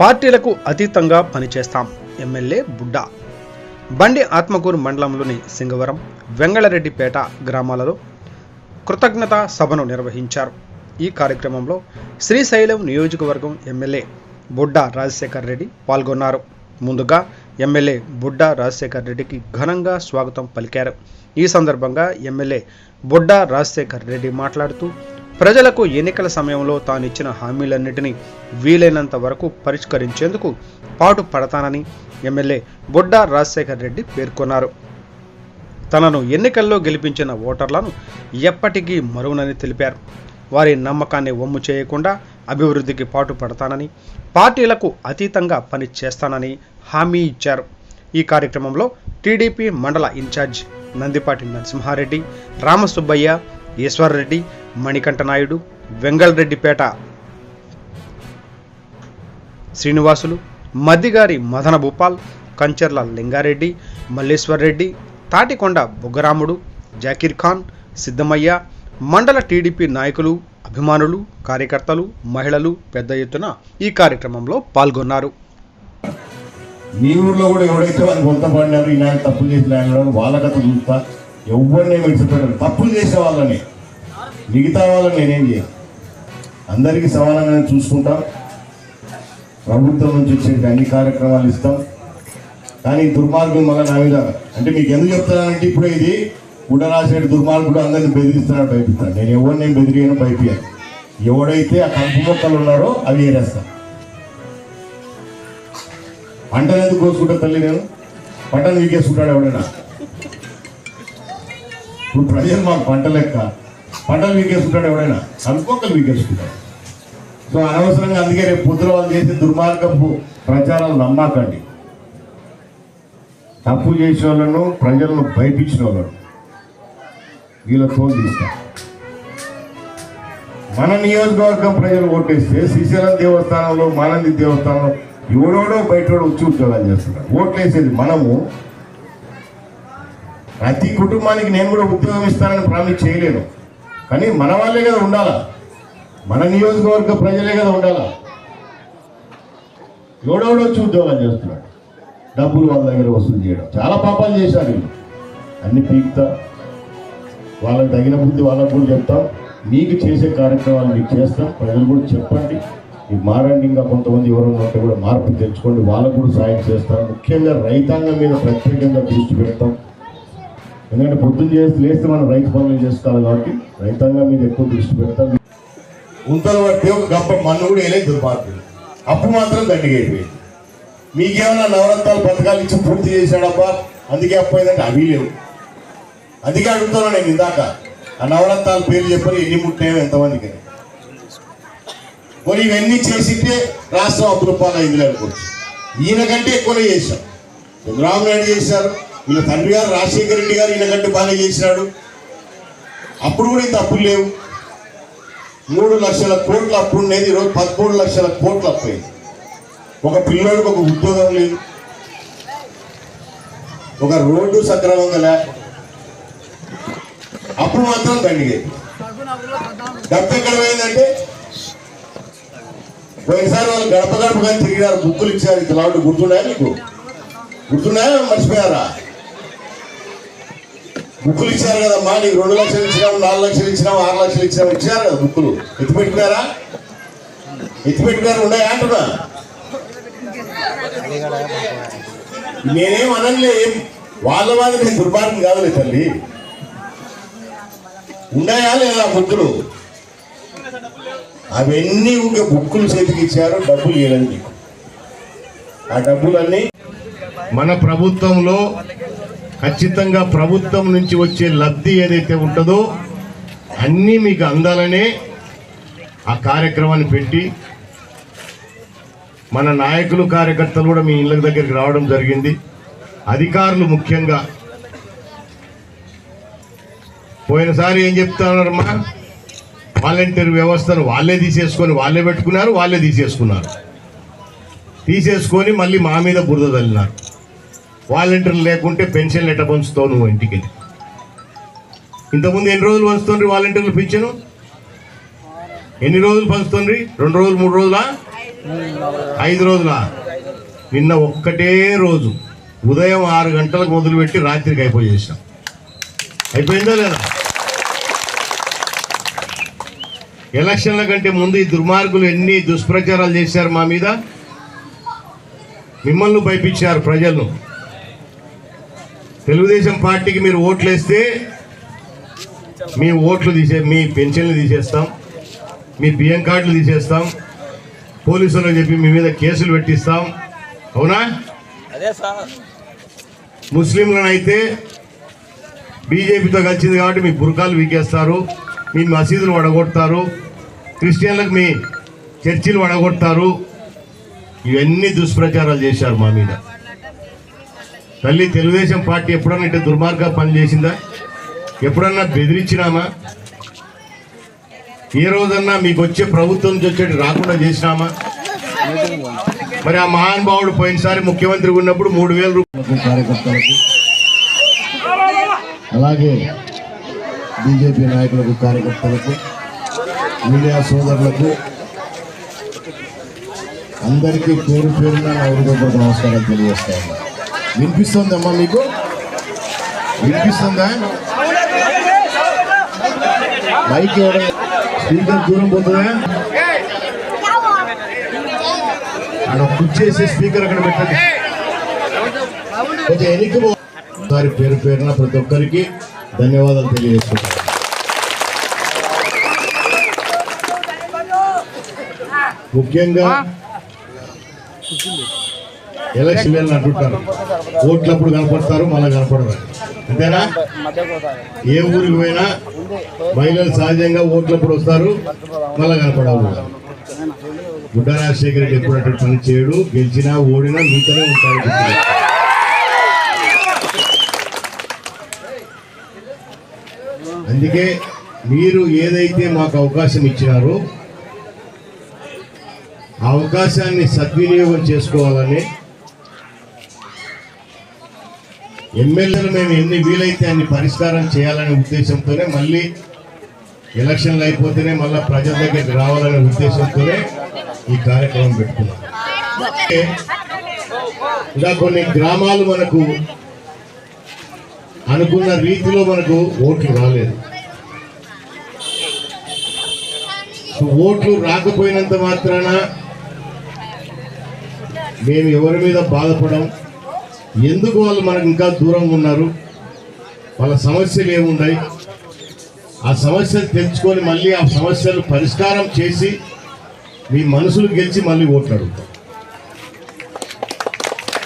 పార్టీలకు అతీతంగా పనిచేస్తాం. ఎమ్మెల్యే బుడ్డా. బండి ఆత్మకూరు మండలంలోని సింగవరం వెంగళరెడ్డిపేట గ్రామాలలో కృతజ్ఞత సభను నిర్వహించారు. ఈ కార్యక్రమంలో శ్రీశైలం నియోజకవర్గం ఎమ్మెల్యే బుడ్డా రాజశేఖర్ రెడ్డి పాల్గొన్నారు. ముందుగా ఎమ్మెల్యే బుడ్డా రాజశేఖర్ రెడ్డికి ఘనంగా స్వాగతం పలికారు. ఈ సందర్భంగా ఎమ్మెల్యే బుడ్డా రాజశేఖర్ రెడ్డి మాట్లాడుతూ ప్రజలకు ఎన్నికల సమయంలో తాను ఇచ్చిన హామీలన్నింటినీ వీలైనంత వరకు పరిష్కరించేందుకు పాటు పడతానని ఎమ్మెల్యే బుడ్డా రాజశేఖర్ రెడ్డి పేర్కొన్నారు. తనను ఎన్నికల్లో గెలిపించిన ఓటర్లను ఎప్పటికీ మరువునని తెలిపారు. వారి నమ్మకాన్ని వమ్ము చేయకుండా అభివృద్ధికి పాటు పడతానని పార్టీలకు అతీతంగా పని చేస్తానని హామీ ఇచ్చారు. ఈ కార్యక్రమంలో టీడీపీ మండల ఇన్ఛార్జ్ నందిపాటి నరసింహారెడ్డి రామసుబ్బయ్య ఈశ్వర్రెడ్డి మణికంఠ నాయుడు వెంగళరెడ్డిపేట శ్రీనివాసులు మద్దిగారి మదన భూపాల్ కంచర్ల లింగారెడ్డి మల్లేశ్వర్ రెడ్డి తాటికొండ బుగ్గరాముడు జాకీర్ ఖాన్ సిద్ధమయ్య మండల టీడీపీ నాయకులు అభిమానులు కార్యకర్తలు మహిళలు పెద్ద ఎత్తున ఈ కార్యక్రమంలో పాల్గొన్నారు. మీ ఊర్లో కూడా ఎవరైతే వాళ్ళు కొంత ఈయన తప్పులు చేసిన వాళ్ళ కథ చూస్తా. ఎవరిని విడిచిపెట్టారు తప్పులు చేసే వాళ్ళని మిగతా వాళ్ళని నేనేం చేయను. అందరికీ సమానంగానే చూసుకుంటాం. ప్రభుత్వం నుంచి వచ్చే అన్ని కార్యక్రమాలు ఇస్తాం. కానీ ఈ దుర్మార్గం మళ్ళీ నా మీద అంటే మీకు ఎందుకు చెప్తానంటే ఇప్పుడు ఇది గుడరాసేడు దుర్మార్గుడు అందరిని బెదిరిస్తాడు భయపిస్తాడు నేను ఎవరిని నేను బెదిరియను భయపియాను ఎవడైతే ఆ కంపు మొక్కలు ఉన్నారో అవి ఏరేస్తాను పంటను ఎందుకు కోసుకుంటా తల్లి నేను? పంటను వీకేసుకుంటాడు ఎవడైనా? ఇప్పుడు ప్రజలు మాకు పంట లెక్క. పంటలు వీకేసుకుంటాడు ఎవడైనా? అనుకోకలు వీకేసుకుంటాడు సో అనవసరంగా అందుకే రేపు పొద్దున వాళ్ళు చేసే దుర్మార్గపు ప్రచారాలు నమ్మకండి. తప్పు చేసిన వాళ్ళను ప్రజలను భయపించిన వాళ్ళను వీళ్ళ ఫోన్ తీస్తాం. మన నియోజకవర్గం ప్రజలు ఓటేస్తే శ్రీశైలం దేవస్థానంలో మానంది దేవస్థానంలో ఎవడోడో బయట వచ్చి ఉద్యోగాలు చేస్తున్నారు ఓట్లేసేది మనము. ప్రతి కుటుంబానికి నేను కూడా ఉద్యోగం ఇస్తానని ప్రామిస్ చేయలేను. కానీ మన వాళ్ళే కదా ఉండాలా? మన నియోజకవర్గ ప్రజలే కదా ఉండాలా? ఎవడోడో వచ్చి ఉద్యోగాలు చేస్తున్నాడు. డబ్బులు వాళ్ళ దగ్గర వసూలు చేయడం. చాలా పాపాలు చేశారు అన్ని పీకుతా. వాళ్ళకి తగిన బుద్ధి వాళ్ళకు కూడా చెప్తాం. మీకు చేసే కార్యక్రమాలు మీకు చేస్తాం. ప్రజలు కూడా చెప్పండి. మీకు మారండి. ఇంకా కొంతమంది ఎవరైనా ఉంటే కూడా మార్పు తెచ్చుకోండి. వాళ్ళకు కూడా సాయం చేస్తాం. ముఖ్యంగా రైతాంగం మీద ప్రత్యేకంగా దృష్టి పెడతాం. ఎందుకంటే పొద్దున్న చేసి లేస్తే మనం రైతు పనులు చేసుకోవాలి కాబట్టి రైతాంగం మీద ఎక్కువ దృష్టి పెడతాం. గుంతలు పట్టి ఒక గప్ప మన్ను కూడా వేయలేదు దుర్మార్గులు అప్పు మాత్రం దండిగైపోయింది మీకేమైనా నవరత్నాలు పథకాలు ఇచ్చి పూర్తి చేశాడబ్బా? అందుకే అప్పు అయిందంటే అవి లేవు. అందుకే అడుగుతున్నాను నేను ఇందాక. ఆ నవరత్నాల పేర్లు చెప్పారు ఎన్ని ముట్టాయో ఎంతమందికి మరి పోనీ ఇవన్నీ చేసితే రాష్ట్రం అప్పు రూపాయలు అయింది అనుకోవచ్చు. ఈయన కంటే ఎక్కువనే చేశాం. చంద్రబాబు నాయుడు చేశారు. వీళ్ళ తండ్రి గారు రాజశేఖర రెడ్డి గారు ఈయన కంటే బాగా చేసినాడు. అప్పుడు కూడా ఈ తప్పులు లేవు. మూడు లక్షల కోట్ల అప్పు ఉండేది. ఈరోజు పదమూడు లక్షల కోట్లు అప్పు అయింది. ఒక పిల్లోడికి ఒక ఉద్యోగం లేదు. ఒక రోడ్డు సక్రమంగా లే. అప్పుడు మాత్రం దండిగేది డబ్బు ఎక్కడ పోయిందంటే పోయినసారి వాళ్ళు గడప గడప కానీ తిరిగినారు. బుక్కులు ఇచ్చారు. ఇంత గుర్తున్నాయా నీకు? గుర్తున్నాయా మర్చిపోయారా? బుక్కులు ఇచ్చారు కదమ్మా నీకు రెండు లక్షలు ఇచ్చినాము నాలుగు లక్షలు ఇచ్చినాము ఆరు లక్షలు ఇచ్చినాము ఇచ్చారు కదా బుక్కులు ఎత్తి పెట్టుకున్నారా? ఎత్తి పెట్టుకున్నారు ఉన్నాయా అంటున్నా? నేనేం అనలే వాళ్ళ వాళ్ళ నేను దుర్మార్గం కాదులే తల్లి. ఉన్నాయా లేదా బుక్కులు అవన్నీ ఒక బుక్కులు చేతికి ఇచ్చారు డబ్బులు ఇవ్వలేదు ఆ డబ్బులన్నీ మన ప్రభుత్వంలో ఖచ్చితంగా ప్రభుత్వం నుంచి వచ్చే లబ్ధి ఏదైతే ఉంటుందో అన్నీ మీకు అందాలనే ఆ కార్యక్రమాన్ని పెట్టి మన నాయకులు కార్యకర్తలు కూడా మీ ఇళ్ళ దగ్గరికి రావడం జరిగింది. అధికారులు ముఖ్యంగా. పోయినసారి ఏం చెప్తున్నారమ్మా వాలంటీర్ వ్యవస్థను వాళ్ళే తీసేసుకొని వాళ్ళే పెట్టుకున్నారు వాళ్ళే తీసేసుకున్నారు. తీసేసుకొని మళ్ళీ మా మీద బురద తల్లినారు. వాలంటీర్లు లేకుంటే పెన్షన్లు ఎట్ట పంచుతావు నువ్వు ఇంటికి వెళ్ళి. ఇంతకుముందు ఎన్ని రోజులు పంచుతుండ్రి వాలంటీర్లు పింఛను? ఎన్ని రోజులు పంచుతుండ్రి? రెండు రోజులు మూడు రోజులా? ఐదు రోజులా? నిన్న ఒక్కటే రోజు. ఉదయం ఆరు గంటలకు మొదలుపెట్టి రాత్రికి అయిపోయేసాం అయిపోయిందో అయిపోయిందా లేదా? ఎలక్షన్ల కంటే ముందు ఈ దుర్మార్గులు ఎన్ని దుష్ప్రచారాలు చేశారు మా మీద? మిమ్మల్ని భయపించారు ప్రజలను. తెలుగుదేశం పార్టీకి మీరు ఓట్లు వేస్తే మీ ఓట్లు తీసే మీ పెన్షన్లు తీసేస్తాం మీ బియ్యం కార్డులు తీసేస్తాం పోలీసులకు చెప్పి మీ మీద కేసులు పెట్టిస్తాం. అవునా? అదే సార్. ముస్లింలను అయితే బీజేపీతో కలిసింది కాబట్టి మీ బురకాలు వీకేస్తారు మీ మసీదులు వడగొడతారు క్రిస్టియన్లకు మీ చర్చిలు వడగొడతారు. ఇవన్నీ దుష్ప్రచారాలు చేశారు మా మీద. తల్లి తెలుగుదేశం పార్టీ ఎప్పుడన్నా ఇట్లా దుర్మార్గ పనిచేసిందా ఎప్పుడన్నా బెదిరించినామా? ఏ రోజన్నా మీకు వచ్చే ప్రభుత్వం నుంచి వచ్చేటి రాకుండా చేసినామా? మరి ఆ మహానుభావుడు పోయినసారి ముఖ్యమంత్రి ఉన్నప్పుడు మూడు వేల రూపాయలకు కార్యకర్తలకు అలాగే బీజేపీ నాయకులకు కార్యకర్తలకు మీడియా సోదరులకు అందరికీ పేరు పేరున నా హృదయపూర్వక నమస్కారం తెలియజేస్తా వినిపిస్తుందమ్మా మీకు? వినిపిస్తుందా? మైక్ ఎవడ స్పీకర్ దూరం పోతుందా? అక్కడ కుర్చేసి స్పీకర్ అక్కడ పెట్టండి. కొంచెం ఒకసారి పేరు పేరున ప్రతి ఒక్కరికి ధన్యవాదాలు తెలియజేస్తున్నాను ముఖ్యంగా ఎలక్షన్ వెళ్ళి అంటుంటారు ఓట్లప్పుడు కనపడతారు మళ్ళీ కనపడరు. అంతేనా? ఏ ఊరికి పోయినా మహిళలు సహజంగా ఓట్లప్పుడు వస్తారు మళ్ళీ కనపడాలి బుడ్డ రాజశేఖర రెడ్డి ఎప్పుడు అటు పని చేయడు గెలిచినా ఓడినా మీతోనే ఉంటారు అందుకే మీరు ఏదైతే మాకు అవకాశం ఇచ్చినారో ఆ అవకాశాన్ని సద్వినియోగం చేసుకోవాలని ఎమ్మెల్యేలు మేము ఎన్ని వీలైతే అన్ని పరిష్కారం చేయాలనే ఉద్దేశంతోనే మళ్ళీ ఎలక్షన్లు అయిపోతేనే మళ్ళీ ప్రజల దగ్గరికి రావాలనే ఉద్దేశంతోనే ఈ కార్యక్రమం పెట్టుకున్నాం. ఇలా కొన్ని గ్రామాలు మనకు అనుకున్న రీతిలో మనకు ఓట్లు రాలేదు. ఓట్లు రాకపోయినంత మాత్రాన మేము ఎవరి మీద బాధపడం ఎందుకు వాళ్ళు మనకు ఇంకా దూరంగా ఉన్నారు? వాళ్ళ సమస్యలు ఏమున్నాయి ఆ సమస్యలు తెలుసుకొని మళ్ళీ ఆ సమస్యలు పరిష్కారం చేసి మీ మనసులు గెలిచి మళ్ళీ ఓట్లాడుతారు